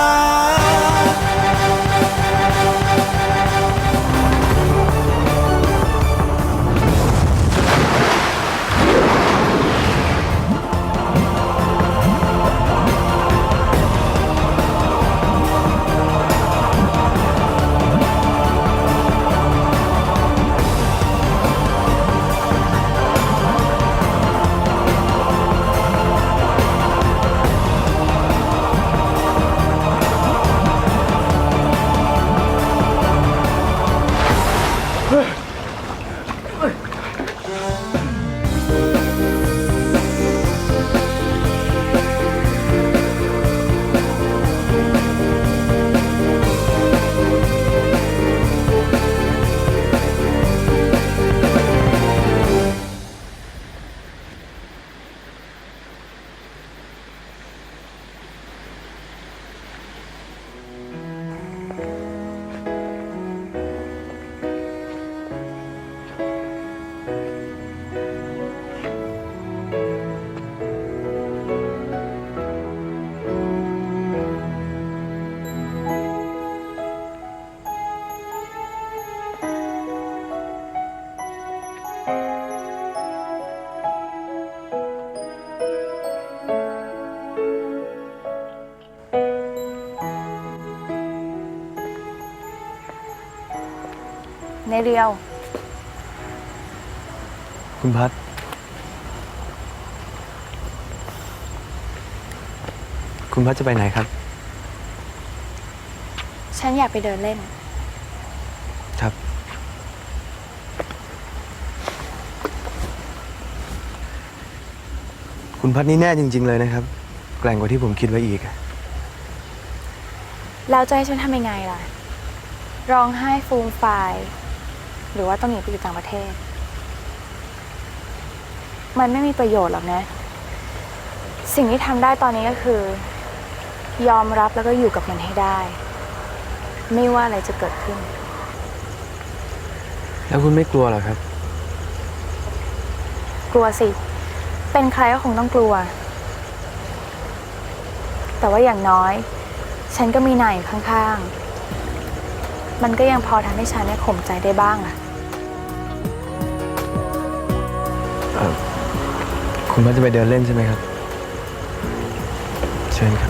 ใเรียว คุณพัด คุณพัดจะไปไหนครับ ฉันอยากไปเดินเล่น ครับ คุณพัดนี่แน่จริง ๆ เลยนะครับ แกร่งกว่าที่ผมคิดไว้อีกอะแล้วจะให้ฉันทำยังไงล่ะ ร้องไห้ฟูมฟาย หรือว่าต้องหนีไปอยู่ต่างประเทศ มันไม่มีประโยชน์หรอกนะ สิ่งที่ทำได้ตอนนี้ก็คือ ยอมรับแล้วก็อยู่กับมันให้ได้ ไม่ว่าอะไรจะเกิดขึ้น แล้วคุณไม่กลัวเหรอครับ กลัวสิ เป็นใครก็คงต้องกลัว แต่ว่าอย่างน้อย ฉันก็มีนายอยู่ข้างๆ มันก็ยังพอทำให้ฉันเนี่ข่มใจได้บ้างอะคุณพัดจะไปเดินเล่นใช่ไหมครับ เชิญครับ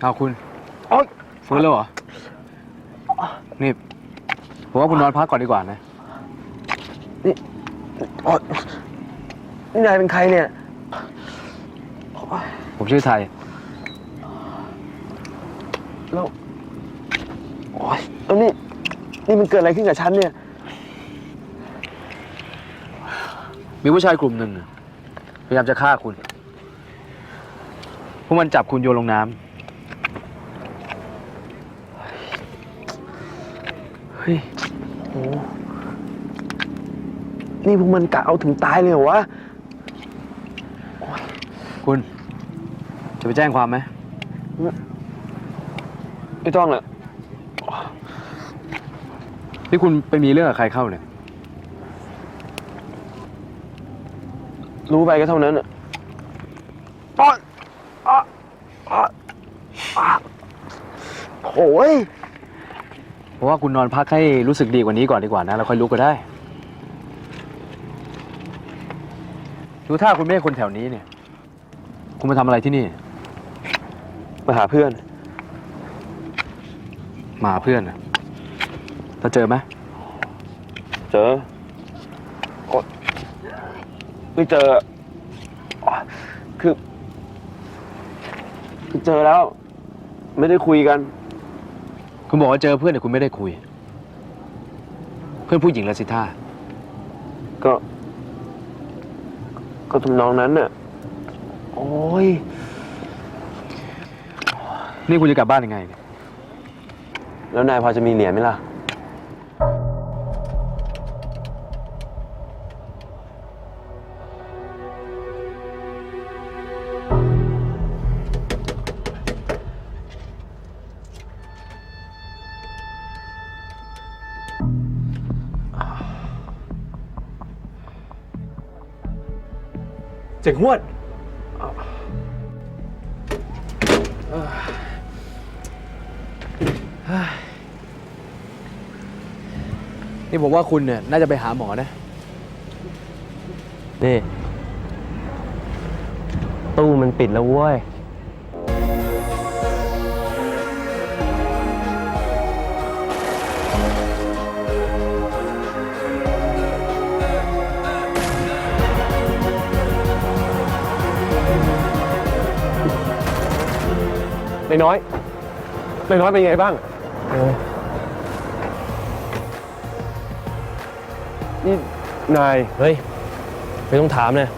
เอาคุณโอ้ยฟื้นแล้วเหรอ นี่ผมว่าคุณนอนพักก่อนดีกว่านะ โอ้ยนี่นายเป็นใครเนี่ย ผมชื่อไทย แล้ว โอ้ยแล้วนี่ นี่มันเกิดอะไรขึ้นกับฉันเนี่ย มีผู้ชายกลุ่มหนึ่งน่ะพยายามจะฆ่าคุณ พวกมันจับคุณโยนลงน้ำ ฮ้ยโอ้นี่พวกมันกะเอาถึงตายเลยเหรอวะ คุณ จะไปแจ้งความไหม ไม่ต้องเลยนี่คุณไปมีเรื่องกับใครเข้าเนี่ย รู้ไปก็เท่านั้นอะป้อนอะอะอะโอ้ย เพราะว่าคุณนอนพักให้รู้สึกดีกว่านี้ก่อนดีกว่านะแล้วค่อยลุกก็ได้ ดูถ้าคุณไม่ใช่คนแถวนี้เนี่ย คุณมาทำอะไรที่นี่ มาหาเพื่อน มาหาเพื่อนนะแล้วเจอไหมเจอโอ๊ยไม่เจออ๋อคือคือเจอแล้ว ไม่ได้คุยกัน คุณบอกว่าเจอเพื่อนแต่คุณไม่ได้คุย เพื่อนผู้หญิงละสิท่าก็ ก็ทำนองนั้นน่ะ โอ้ย นี่คุณจะกลับบ้านยังไงเนี่ยแล้วนายพอจะมีเหรียญไหมล่ะ จ๋งหวดนี่ผมว่าคุณเนี่ยน่าจะไปหาหมอนะ นี่ ตู้มันปิดแล้วเว้ย นายน้อยนายน้อยเป็นยังไงบ้างนี่นาย เฮ้ย ไม่ต้องถามนะ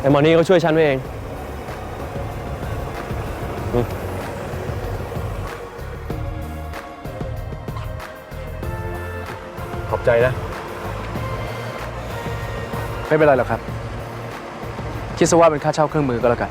ไอ้หมอนี่เขาช่วยฉันไว้เอง ขอบใจนะ ไม่เป็นไรหรอกครับ คิดซะว่าเป็นค่าเช่าเครื่องมือก็แล้วกัน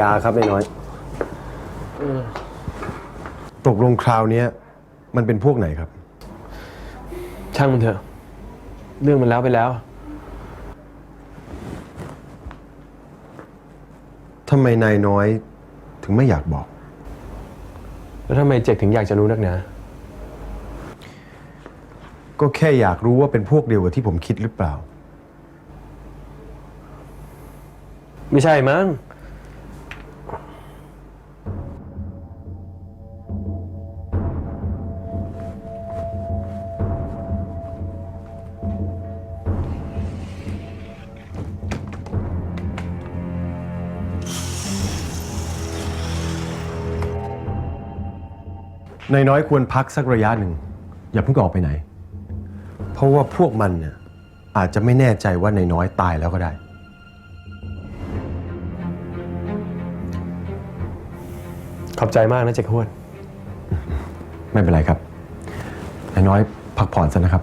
ยาครับนายน้อย ตกลงคราวเนี้ยมันเป็นพวกไหนครับ ช่างมันเถอะ เรื่องมันแล้วไปแล้ว ทำไมนายน้อยถึงไม่อยากบอก แล้วทำไมเจกถึงอยากจะรู้นักหนาก็แค่อยากรู้ว่าเป็นพวกเดียวกับที่ผมคิดหรือเปล่า ไม่ใช่มั้ง นายน้อยควรพักสักระยะหนึ่ง อย่าเพิ่งออกไปไหน เพราะว่าพวกมันเนี่ยอาจจะไม่แน่ใจว่านายน้อยตายแล้วก็ได้ ขอบใจมากนะเจกฮวดไม่เป็นไรครับนายน้อยพักผ่อนซะนะครับ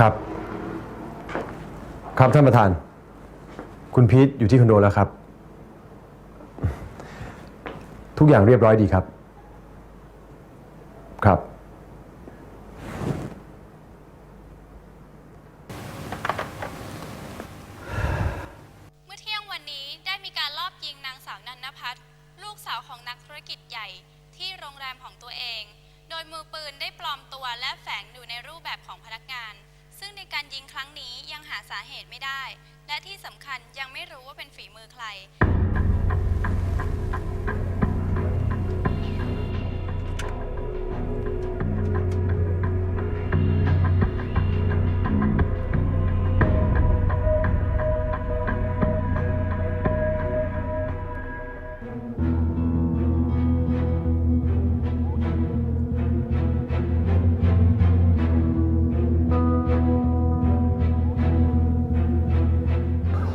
ครับ ครับท่านประธาน คุณพีทอยู่ที่คอนโดแล้วครับ ทุกอย่างเรียบร้อยดีครับ ยิงครั้งนี้ยังหาสาเหตุไม่ได้ และที่สำคัญยังไม่รู้ว่าเป็นฝีมือใคร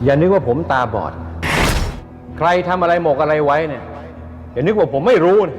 อย่านึกว่าผมตาบอด ใครทำอะไรหมกอะไรไว้เนี่ย อย่านึกว่าผมไม่รู้นะ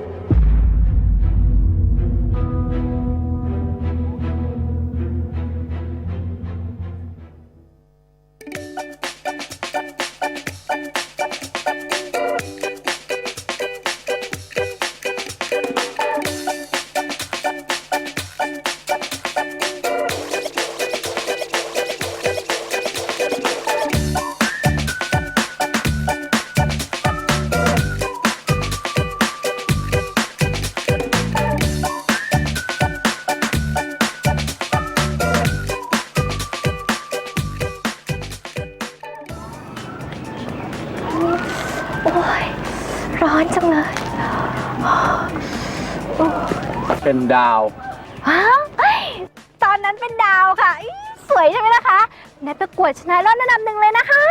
ดาว ฮะตอนนั้นเป็นดาวค่ะอี้สวยใช่ไหมล่ะคะในประกวดชนะเลิศอันดับหนึ่งเลยนะคะ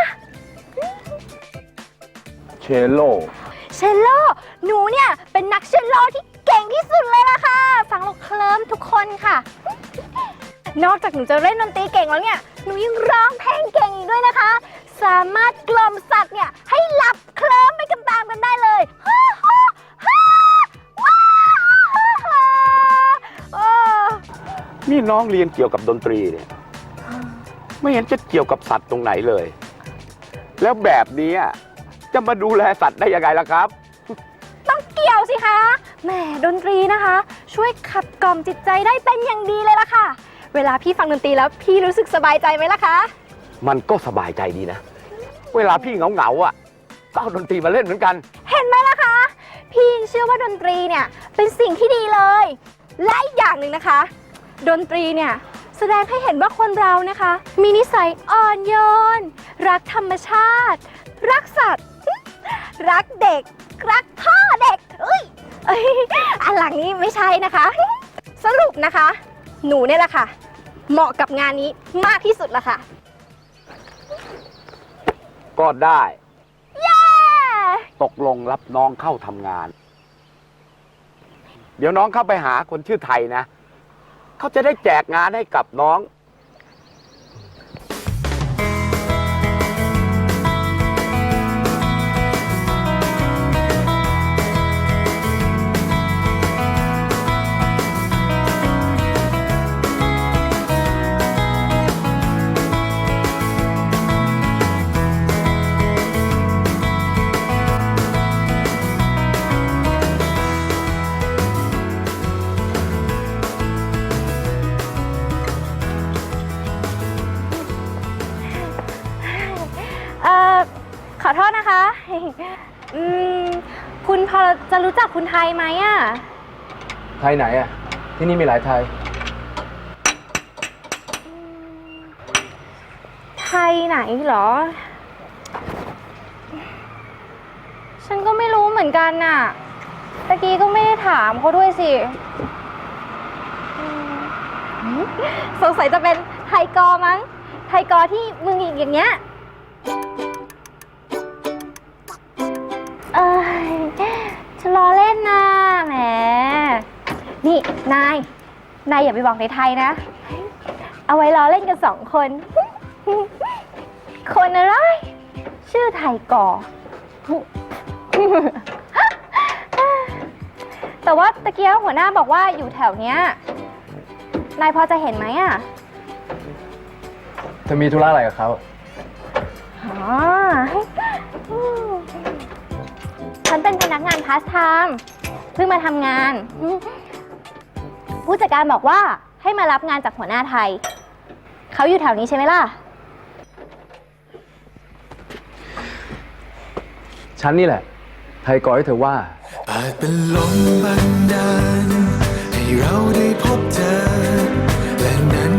เชโล เชลโล หนูเนี่ย เป็นนักเชลโลที่เก่งที่สุดเลยล่ะค่ะ ฟังเราเคลิ้มทุกคนค่ะ นอกจากหนูจะเล่นดนตรีเก่งแล้วเนี่ย หนูยังร้องเพลงเก่งอีกด้วยนะคะ สามารถกล่อมสัตว์เนี่ย ให้หลับเคลิ้มไปกันตามกันได้เลยฮ่า นี่น้องเรียนเกี่ยวกับดนตรีเนี่ย ไม่เห็นจะเกี่ยวกับสัตว์ตรงไหนเลย แล้วแบบนี้จะมาดูแลสัตว์ได้ยังไงล่ะครับ ต้องเกี่ยวสิคะ แหมดนตรีนะคะ ช่วยขับกล่อมจิตใจได้เป็นอย่างดีเลยล่ะค่ะ เวลาพี่ฟังดนตรีแล้วพี่รู้สึกสบายใจไหมล่ะคะ มันก็สบายใจดีนะ เวลาพี่เหงาเหงาๆอะก็เอาดนตรีมาเล่นเหมือนกัน เห็นไหมล่ะคะ พี่ยังเชื่อว่าดนตรีเนี่ยเป็นสิ่งที่ดีเลย และอีกอย่างหนึ่งนะคะ ดนตรีเนี่ยแสดงให้เห็นว่าคนเรานะคะ มีนิสัยอ่อนโยน รักธรรมชาติ รักสัตว์ รักเด็ก รักพ่อเด็กเอ้ยเอ้ยอันหลังนี้ไม่ใช่นะคะ สรุปนะคะ หนูเนี่ยแหละค่ะ เหมาะกับงานนี้มากที่สุดละค่ะ ก็ได้เย้ตกลงรับน้องเข้าทำงาน เดี๋ยวน้องเข้าไปหาคนชื่อไทยนะ เขาจะได้แจกงานให้กับน้อง คุณไทยไหมอะ ไทยไหนอะ ที่นี่มีหลายไทย ไทยไหนเหรอ ฉันก็ไม่รู้เหมือนกันน่ะ ตะกี้ก็ไม่ได้ถามเขาด้วยสิอืมสงสัยจะเป็นไทยกอมั้ง ไทยกอที่มึงอีกอย่างเงี้ย นี่ นาย นายอย่าไปบอกในไทยนะ เอาไว้ล้อเล่นกันสองคน คนอะไร ชื่อไทยก่อ แต่ว่าตะเกียบหัวหน้าบอกว่าอยู่แถวเนี้ย นายพอจะเห็นไหมอะ เธอมีธุระอะไรกับเขาอ๋อฉันเป็นพนักงานพาร์ทไทม์เพิ่งมาทำงาน ผู้จัดการบอกว่าให้มารับงานจากหัวหน้าไทย เขาอยู่แถวนี้ใช่ไหมล่ะ ฉันนี่แหละ ไทยก่อให้เธอว่า อาจเป็นลมบันดาลให้เราได้พบเธอและนั้น